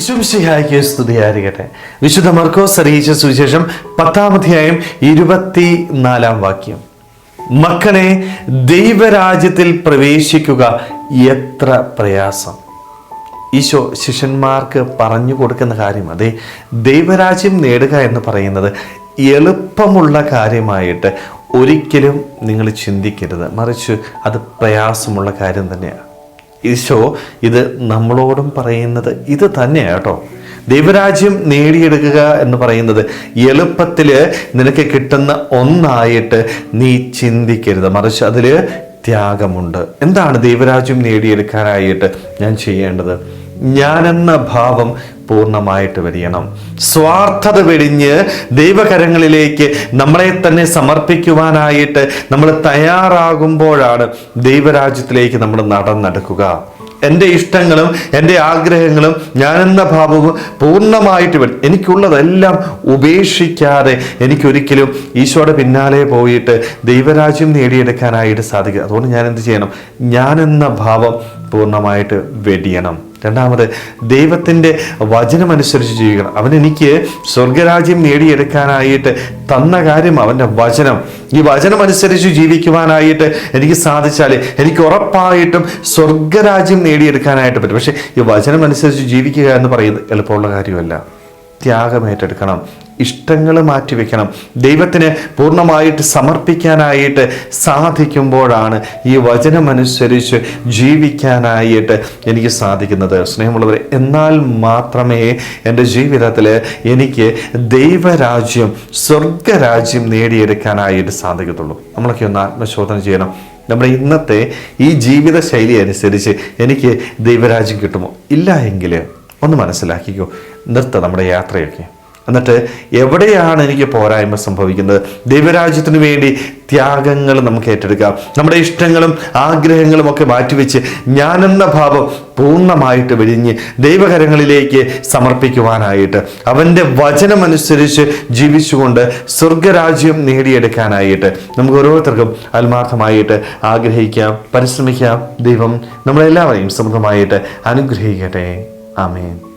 വിശുംശിഹായ്ക്ക് സ്തുതിയായിരിക്കട്ടെ. വിശുദ്ധ മർക്കോസ് അറിയിച്ച സുവിശേഷം പത്താമധ്യായം ഇരുപത്തി നാലാം വാക്യം. മക്കളെ ദൈവരാജ്യത്തിൽ പ്രവേശിക്കുക എത്ര പ്രയാസം. ഈശോ ശിഷ്യന്മാർക്ക് പറഞ്ഞു കൊടുക്കുന്ന കാര്യം അതെ. ദൈവരാജ്യം നേടുക എന്ന് പറയുന്നത് എളുപ്പമുള്ള കാര്യമായിട്ട് ഒരിക്കലും നിങ്ങൾ ചിന്തിക്കരുത്. മറിച്ച് അത് പ്രയാസമുള്ള കാര്യം തന്നെയാണ്. ഈശോ ഇത് നമ്മളോടും പറയുന്നത് ഇത് തന്നെയാണ് കേട്ടോ. ദൈവരാജ്യം നേടിയെടുക്കുക എന്ന് പറയുന്നത് എളുപ്പത്തിൽ നിനക്ക് കിട്ടുന്ന ഒന്നായിട്ട് നീ ചിന്തിക്കരുത്. മറിച്ച് അതിൽ ത്യാഗമുണ്ട്. എന്താണ് ദൈവരാജ്യം നേടിയെടുക്കാനായിട്ട് ഞാൻ ചെയ്യേണ്ടത്? ഞാനെന്ന ഭാവം പൂർണമായിട്ട് വരിയണം. സ്വാർത്ഥത വെടിഞ്ഞ് ദൈവകരങ്ങളിലേക്ക് നമ്മളെ തന്നെ സമർപ്പിക്കുവാനായിട്ട് നമ്മൾ തയ്യാറാകുമ്പോഴാണ് ദൈവരാജ്യത്തിലേക്ക് നമ്മൾ നടന്നെടുക്കുക. എന്റെ ഇഷ്ടങ്ങളും എന്റെ ആഗ്രഹങ്ങളും ഞാനെന്ന ഭാവവും പൂർണമായിട്ട് വരും എനിക്കുള്ളതെല്ലാം ഉപേക്ഷിക്കാതെ എനിക്കൊരിക്കലും ഈശോയുടെ പിന്നാലെ പോയിട്ട് ദൈവരാജ്യം നേടിയെടുക്കാനായിട്ട് സാധിക്കുക. അതുകൊണ്ട് ഞാൻ എന്ത് ചെയ്യണം? ഞാനെന്ന ഭാവം പൂർണമായിട്ട് വെടിയണം. രണ്ടാമത് ദൈവത്തിന്റെ വചനമനുസരിച്ച് ജീവിക്കണം. അവൻ എനിക്ക് സ്വർഗരാജ്യം നേടിയെടുക്കാനായിട്ട് തന്ന കാര്യം അവന്റെ വചനം. ഈ വചനം അനുസരിച്ച് ജീവിക്കുവാനായിട്ട് എനിക്ക് സാധിച്ചാൽ എനിക്ക് ഉറപ്പായിട്ടും സ്വർഗരാജ്യം നേടിയെടുക്കാനായിട്ട് പറ്റും. പക്ഷേ ഈ വചനം അനുസരിച്ച് ജീവിക്കുക എന്ന് പറയുന്നത് എളുപ്പമുള്ള കാര്യമല്ല. ത്യാഗം ഏറ്റെടുക്കണം. ഇഷ്ടങ്ങൾ മാറ്റിവെക്കണം ദൈവത്തിന് പൂർണമായിട്ട് സമർപ്പിക്കാനായിട്ട് സാധിക്കുമ്പോഴാണ് ഈ വചനമനുസരിച്ച് ജീവിക്കാനായിട്ട് എനിക്ക് സാധിക്കുന്നത്. സ്നേഹമുള്ളവരെ എന്നാൽ മാത്രമേ എന്റെ ജീവിതത്തിൽ എനിക്ക് ദൈവരാജ്യം സ്വർഗരാജ്യം നേടിയെടുക്കാനായിട്ട് സാധിക്കത്തുള്ളൂ. നമ്മളൊക്കെ ഒന്ന് ആത്മശോധന ചെയ്യണം. നമ്മുടെ ഇന്നത്തെ ഈ ജീവിത ശൈലി അനുസരിച്ച് എനിക്ക് ദൈവരാജ്യം കിട്ടുമോ? ഇല്ല എങ്കിൽ ഒന്ന് മനസ്സിലാക്കിക്കോ. നിർത്ത നമ്മുടെ യാത്രയൊക്കെ. എന്നിട്ട് എവിടെയാണ് എനിക്ക് പോരായ്മ സംഭവിക്കുന്നത്? ദൈവരാജ്യത്തിന് വേണ്ടി ത്യാഗങ്ങൾ നമുക്ക് ഏറ്റെടുക്കാം. നമ്മുടെ ഇഷ്ടങ്ങളും ആഗ്രഹങ്ങളും ഒക്കെ മാറ്റിവെച്ച് ഞാനെന്ന ഭാവം പൂർണമായിട്ട് വിരിഞ്ഞ് ദൈവകരങ്ങളിലേക്ക് സമർപ്പിക്കുവാനായിട്ട് അവന്റെ വചനമനുസരിച്ച് ജീവിച്ചുകൊണ്ട് സ്വർഗരാജ്യം നേടിയെടുക്കാനായിട്ട് നമുക്ക് ഓരോരുത്തർക്കും ആത്മാർത്ഥമായിട്ട് ആഗ്രഹിക്കാം പരിശ്രമിക്കാം. ദൈവം നമ്മളെല്ലാവരെയും സമൃദ്ധമായിട്ട് അനുഗ്രഹിക്കട്ടെ. 아멘.